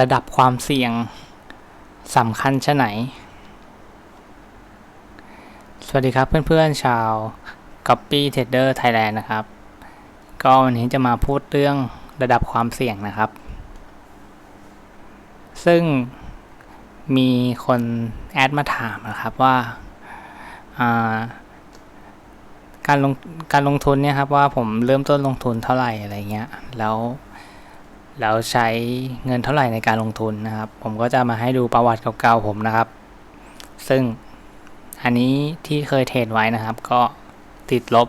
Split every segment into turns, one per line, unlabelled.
ระดับความเสี่ยงสำคัญชะไหน สวัสดีครับเพื่อนๆชาว Copy Trader Thailand นะครับ ก็วันนี้จะมาพูดเรื่องระดับความเสี่ยงนะครับ ซึ่งมีคนแอดมาถามนะครับว่าอ่าการลงการลงทุนเนี่ยครับว่าผมเริ่มต้นลงทุนเท่าไหร่อะไรเงี้ย แล้ว แล้วใช้เงินเท่าไหร่ในการลงทุนนะครับ ผมก็จะมาให้ดูประวัติเก่าๆผมนะครับ ซึ่งอันนี้ที่เคยเทรดไว้นะครับ ก็ติดลบ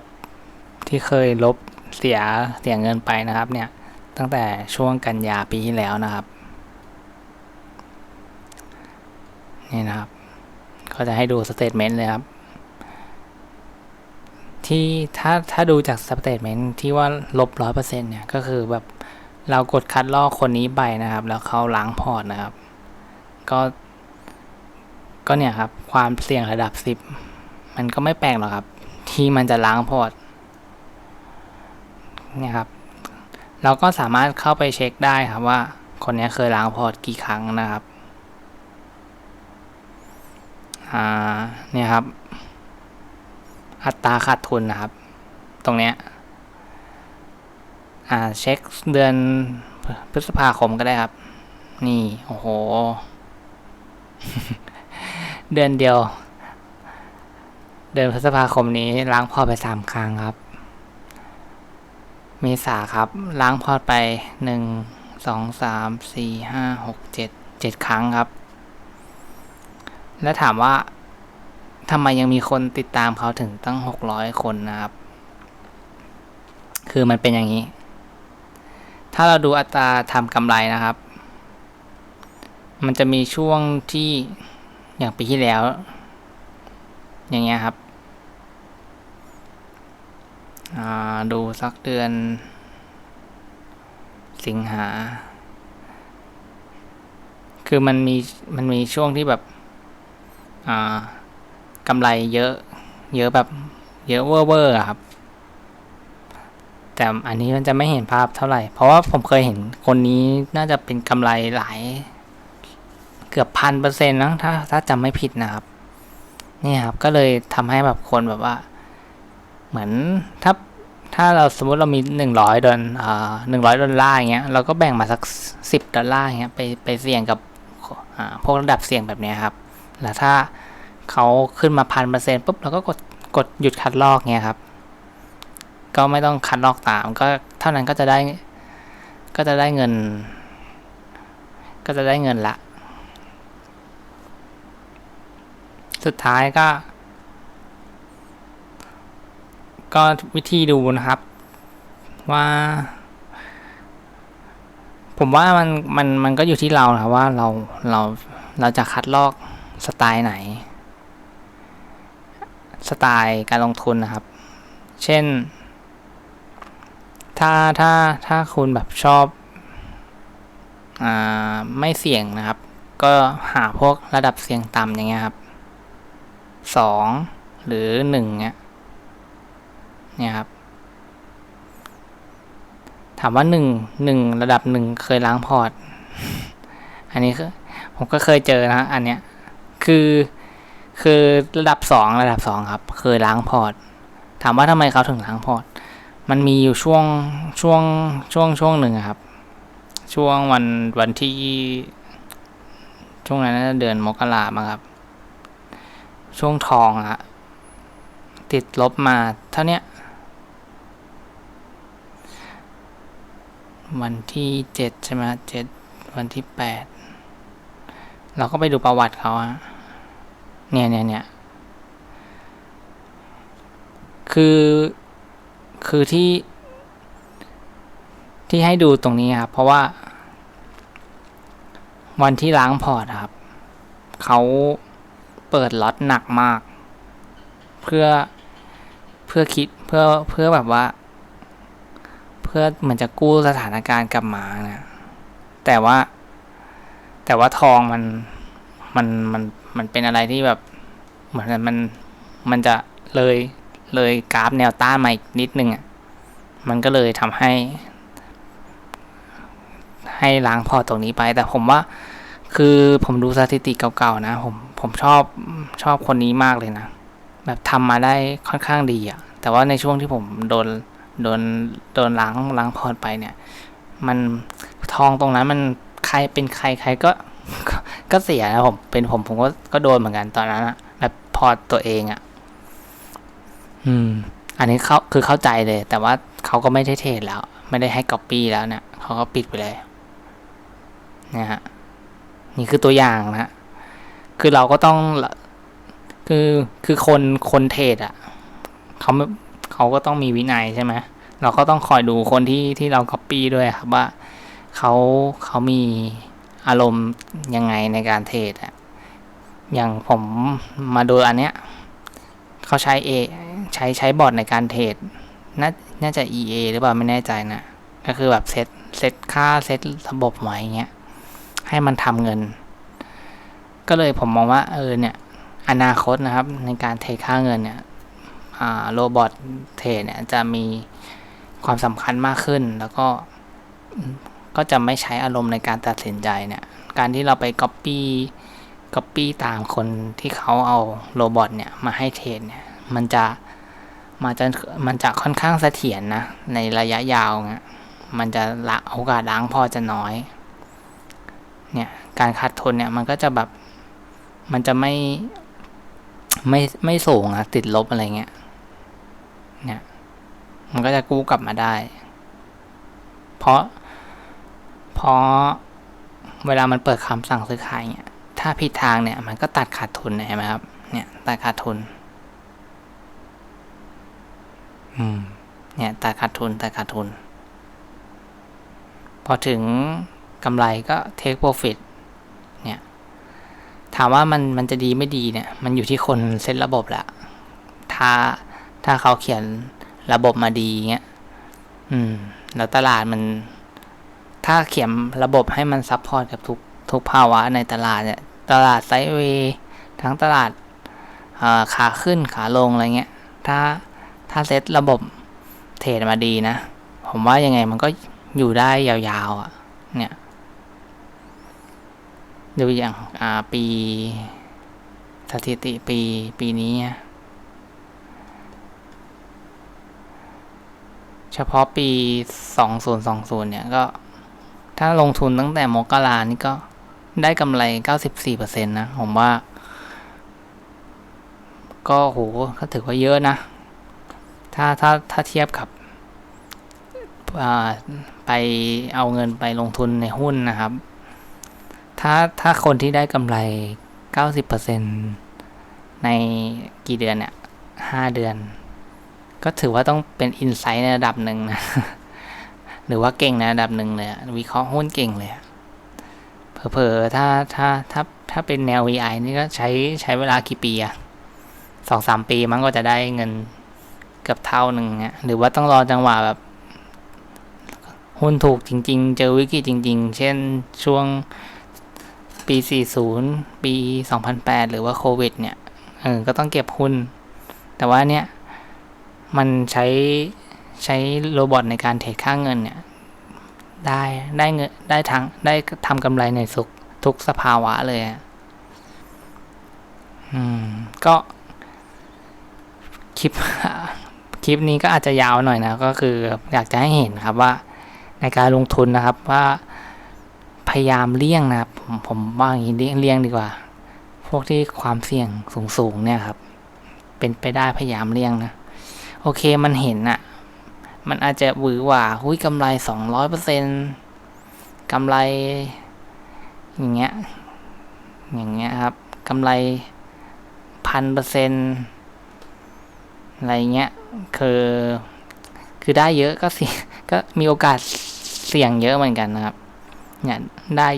ที่เคยลบเสียเสียเงินไปนะครับเนี่ยตั้งแต่ช่วงกันยาปีที่แล้วนะครับนี่นะครับ ก็จะให้ดูสเตทเมนต์เลยครับ ที่ถ้าถ้าดูจากสเตทเมนต์ที่ว่าลบร้อยเปอร์เซ็นต์เนี่ย ก็คือแบบ เรากดคัดลอกคนนี้ไปนะครับ แล้วเขาล้างพอร์ตนะครับ ก็ ก็เนี่ยครับ ความเสี่ยงระดับสิบมันก็ไม่แปลกหรอกครับ ที่มันจะล้างพอร์ตเนี่ยครับ เราก็สามารถเข้าไปเช็คได้ครับว่า คนนี้เคยล้างพอร์ตกี่ครั้งนะครับอ่าเนี่ยครับ อัตราขาดทุนนะครับ ตรงเนี้ย อ่าเช็คเดือนพฤษภาคมก็ได้ครับ นี่ โอ้โห เดือนเดียว เดือนพฤษภาคมนี้ล้างพอไปสามครั้งครับ เมษาครับ ล้างพอไปหนึ่งสองสามสี่ห้าหกเจ็ดเจ็ดครั้งครับ แล้วถามว่าทำไมยังมีคนติดตามเขาถึงตั้งหกร้อยคนนะครับ คือมันเป็นอย่างนี้ ถ้าเราดูอัตราทำกำไรนะครับ มันจะมีช่วงที่อย่างปีที่แล้ว อย่างเงี้ยครับดูสักเดือน สิงหา คือมันมีมันมีช่วงที่แบบกำไรเยอะ เยอะแบบเยอะเวอร์เวอร์ครับ แต่อันนี้มันจะไม่เห็นภาพเท่าไหร่ เพราะว่าผมเคยเห็นคนนี้น่าจะเป็นกำไรหลาย เกือบพันเปอร์เซ็นต์นะถ้าถ้าจำไม่ผิดนะครับ นี่ครับก็เลยทำให้แบบคนแบบว่า เหมือนถ้าถ้าเราสมมติเรามีหนึ่งร้อยดอลอ่าหนึ่งร้อยดอลลาร์อย่างเงี้ยเราก็แบ่งมาสักสิบดอลลาร์อย่างเงี้ยไปไปเสี่ยงกับอ่าพวกระดับเสี่ยงแบบนี้ครับ แล้วถ้าเขาขึ้นมาพันเปอร์เซ็นต์ปุ๊บเราก็กดกดหยุดคัดลอกเงี้ยครับ ก็ไม่ต้องคัดลอกตามก็เท่านั้นก็จะได้ ก็จะได้เงิน ก็จะได้เงินละ สุดท้ายก็ ก็วิธีดูนะครับ ว่า ผมว่ามันมันมันก็อยู่ที่เราครับว่าเราเราเราจะคัดลอกสไตล์ไหน สไตล์การลงทุนนะครับ เช่น ถ้าถ้าถ้าคุณแบบชอบอไม่เสี่ยงนะครับ ก็หาพวกระดับเสี่ยงต่ำอย่างเงี้ยครับสองหรือหนึ่งเนี้ยเนี่ยครับ ถามว่าหนึ่งหนึ่งระดับหนึ่งเคยล้างพอร์ต อันนี้คือผมก็เคยเจอนะอันเนี้ยคือคือระดับสองระดับสองครับ เคยล้างพอร์ต ถามว่าทำไมเขาถึงล้างพอร์ต มันมีอยู่ช่วงช่วงช่วงช่วงหนึ่งครับ ช่วงวันวันที่ ช่วงนั้นเดือนมกรามาครับ ช่วงทองอะติดลบมาเท่านี้วันที่เจ็ดใช่ไหมเจ็ดวันที่แปดเราก็ไปดูประวัติเขาฮะเนี่ยเนี่ยเนี่ยคือ คือที่ ที่ให้ดูตรงนี้ครับ เพราะว่า วันที่ล้างพอร์ตครับ เขาเปิดล็อตหนักมาก เพื่อเพื่อคิดเพื่อเพื่อแบบว่า เพื่อเหมือนจะกู้สถานการณ์กลับมานะแต่ว่า แต่ว่าทองมันมันมันมันเป็นอะไรที่แบบ เหมือนมันมันจะเลย เลยกราฟแนวต้านมาอีกนิดนึงอะมันก็เลยทำให้ ให้ล้างพอตรงนี้ไป แต่ผมว่าคือผมดูสถิติเก่าๆนะ ผมผมชอบชอบคนนี้มากเลยนะ แบบทำมาได้ค่อนข้างดีอะแต่ว่าในช่วงที่ผมโดนโดนโดนล้างล้างพอร์ตไปเนี่ย มันทองตรงนั้นมันใครเป็นใครใครก็ก็ก็เสียนะผมเป็นผมผมก็ก็โดนเหมือนกันตอนนั้นอะแบบพอร์ตตัวเองอะ อืม อันนี้เขาคือเข้าใจเลย แต่ว่าเขาก็ไม่ได้เทรดแล้ว ไม่ได้ให้ก๊อปปี้แล้วเนี่ยเขาก็ปิดไปเลยนะฮะนี่คือตัวอย่างนะฮะคือเราก็ต้อง คือคือคนคนเทรดอะเขาเขาก็ต้องมีวินัยใช่ไหมเราก็ต้องคอยดูคนที่ที่เราก๊อปปี้ด้วยครับว่าเขาเขามีอารมณ์ยังไงในการเทรดอะอย่างผมมาดูอันเนี้ยเขาใช้เอ ใช้ใช้บอร์ดในการเทรดน่าน่าจะ EA หรือเปล่าไม่แน่ใจนะ ก็คือแบบเซตเซตค่าเซตระบบไว้เงี้ย ให้มันทำเงิน ก็เลยผมมองว่าเออเนี่ย อนาคตนะครับ ในการเทรดค่าเงินเนี่ยโรบอทเทรดเนี่ยจะมีความสำคัญมากขึ้น แล้วก็ก็จะไม่ใช้อารมณ์ในการตัดสินใจเนี่ย การที่เราไปก๊อปปี้ก๊อปปี้ตามคนที่เขาเอาโรบอทเนี่ยมาให้เทรดเนี่ย มันจะ มันจะมันจะค่อนข้างเสถียรนะในระยะยาวเงี้ยมันจะละโอกาสล้างพอจะน้อย เนี่ยการขาดทุนเนี่ยมันก็จะแบบมันจะไม่ไม่ไม่สูงอะติดลบอะไรเงี้ยเนี่ยมันก็จะกู้กลับมาได้ เพราะ เพราะเวลามันเปิดคำสั่งซื้อขายเนี่ยถ้าผิดทางเนี่ย มันก็ตัดขาดทุนเห็นไหมครับ เนี่ยตัดขาดทุน เนี่ยตัดขาดทุนตัดขาดทุน พอถึงกำไรก็ take profit เนี่ย ถามว่ามันมันจะดีไม่ดีเนี่ย มันอยู่ที่คนเซตระบบละถ้าถ้าเขาเขียนระบบมาดีเงี้ย อืม แล้วตลาดมัน ถ้าเขียนระบบให้มันซับพอร์ตกับทุกทุกภาวะในตลาดเนี่ย ตลาดไซด์เวย์ทั้งตลาดขาขึ้นขาลงอะไรเงี้ย ถ้า ถ้าเซตระบบเทรดมาดีนะ ผมว่ายังไงมันก็อยู่ได้ยาวๆอะ เนี่ย ดูอย่างอ่าปีสถิติปีปีนี้เฉพาะปี 2020 เนี่ยก็ ถ้าลงทุนตั้งแต่มกรานี่ก็ได้กำไร 94%นะ ผมว่า ก็โหก็ถือว่าเยอะนะ ถ้าถ้าถ้าเทียบกับไปเอาเงินไปลงทุนในหุ้นนะครับ ถ้าถ้าคนที่ได้กำไร 90%ในกี่เดือนเนี่ยห้าเดือน ก็ถือว่าต้องเป็นอินไซต์ในระดับหนึ่งนะ หรือว่าเก่งในระดับหนึ่งเลยวิเคราะห์หุ้นเก่งเลยเผลอๆถ้าถ้าถ้าถ้าเป็นแนว VI นี่ก็ใช้ใช้เวลากี่ปีอะสองสามปีมันก็จะได้เงิน เกือบเท่าหนึ่งเนี่ยหรือว่าต้องรอจังหวะแบบหุ้นถูกจริง ๆ เจอวิกฤตจริง ๆ เช่นช่วงปี 40 ปี 2008 หรือว่าโควิด เนี่ยเออก็ต้องเก็บหุ้น แต่ว่าเนี่ย มันใช้ใช้โรบอทในการเทรดค่าเงินเนี่ย ได้ได้เงินได้ทั้งได้ทำกำไรในสุกทุกสภาวะเลยอืม ก็คลิป คลิปนี้ก็อาจจะยาวหน่อยนะก็คืออยากจะให้เห็นครับว่าในการลงทุนนะครับว่าพยายามเลี่ยงนะครับผมผมว่าอย่างนี้เลี่ยงดีกว่า พวกที่ความเสี่ยงสูงสูงเนี่ยครับ เป็นไปได้พยายามเลี่ยงนะโอเคมันเห็นอะมันอาจจะหวือหว่าหุ้ยกำไรสองร้อยเปอร์เซ็นกำไร อย่างเงี้ยอย่างเงี้ยครับกำไรพันเปอร์เซ็นอะไรเงี้ย คือ คือได้เยอะก็เสิก็มีโอกาสเสี่ยงเยอะเหมือนกันนะครับ เนี่ยได้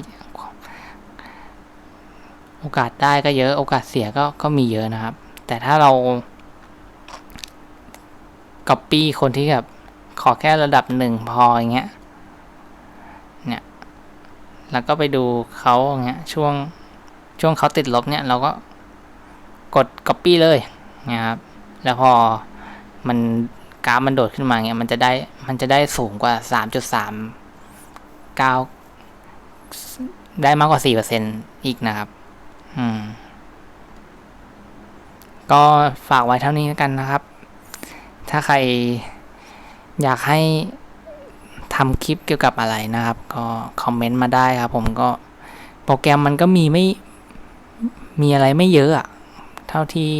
โอกาสได้ก็เยอะ โอกาสเสียก็ก็มีเยอะนะครับ แต่ถ้าเราก๊อปปี้คนที่แบบขอแค่ระดับหนึ่งพออย่างเงี้ย เนี่ย แล้วก็ไปดูเขาอย่างเงี้ย ช่วง ช่วงเขาติดลบเนี่ย เราก็กดก๊อปปี้เลยนะครับ แล้วพอ มันกราฟมันโดดขึ้นมาเงี้ยมันจะได้มันจะได้สูงกว่าสามจุดสามเก้าได้มากกว่าสี่เปอร์เซ็นอีกนะครับ อืม ก็ฝากไว้เท่านี้แล้วกันนะครับ ถ้าใครอยากให้ทำคลิปเกี่ยวกับอะไรนะครับ ก็คอมเมนต์มาได้ครับ ผมก็โปรแกรมมันก็มีไม่มีอะไรไม่เยอะอะเท่าที่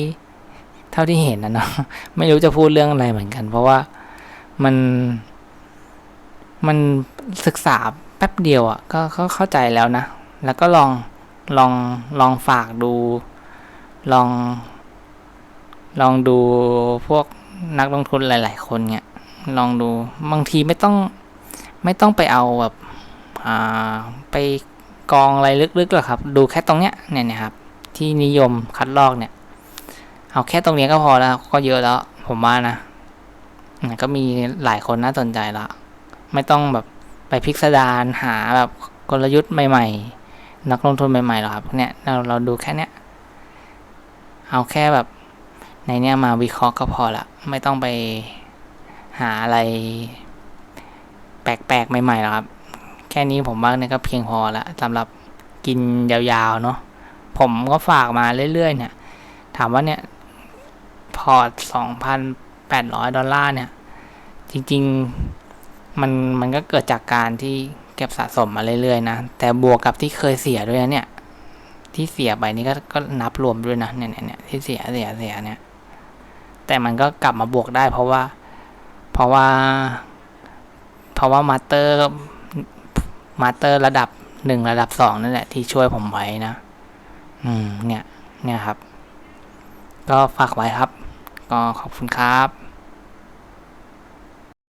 เท่าที่เห็นนะเนาะไม่รู้จะพูดเรื่องอะไรเหมือนกัน เพราะว่ามันมันศึกษาแป๊บเดียวอะ่ะก็ก็เข้าใจแล้วนะ แล้วก็ลองลองลองฝากดู ลอง ลองดูพวกนักลงทุนหลาย ๆ คนเนี่ยลองดูบางทีไม่ต้องไม่ต้องไปเอาแบบอ่าไปกองอะไรลึกๆหรอกครับ ดูแค่ตรงเนี้ยเนี่ยนะครับ ที่นิยมคัดลอกเนี่ย เอาแค่ตรงนี้ก็พอแล้ว ก็เยอะแล้ว ผมว่านะก็มีหลายคนน่าสนใจละไม่ต้องแบบไปพิกสดารหาแบบกลยุทธ์ใหม่ ๆ นักลงทุนใหม่ๆหรอกครับเนี่ยเราเราดูแค่เนี้ยเอาแค่แบบในเนี้ยมาวิเคราะห์ก็พอละไม่ต้องไปหาอะไร แปลกๆใหม่ๆหรอกครับ แค่นี้ผมว่าเนี่ยก็เพียงพอละสำหรับกินยาวๆเนาะผมก็ฝากมาเรื่อยๆเนี่ย ถามว่าเนี่ย อร์ตสองพันแปดร้อยดอลลาร์เนี่ย จริงๆ มันมันก็เกิดจากการที่เก็บสะสมมาเรื่อยๆนะ แต่บวกกับที่เคยเสียด้วยนะเนี่ย ที่เสียไปนี่ก็ก็นับรวมด้วยนะเนี่ยเนี่ยเนี่ยที่เสียเสียเสียเนี่ย แต่มันก็กลับมาบวกได้ เพราะว่า เพราะว่า เพราะว่ามาเตอร์มาเตอร์ระดับหนึ่งระดับสองนั่นแหละที่ช่วยผมไว้นะ อืม เนี่ย เนี่ยครับ ก็ฝากไว้ครับ ก็ขอบคุณครับ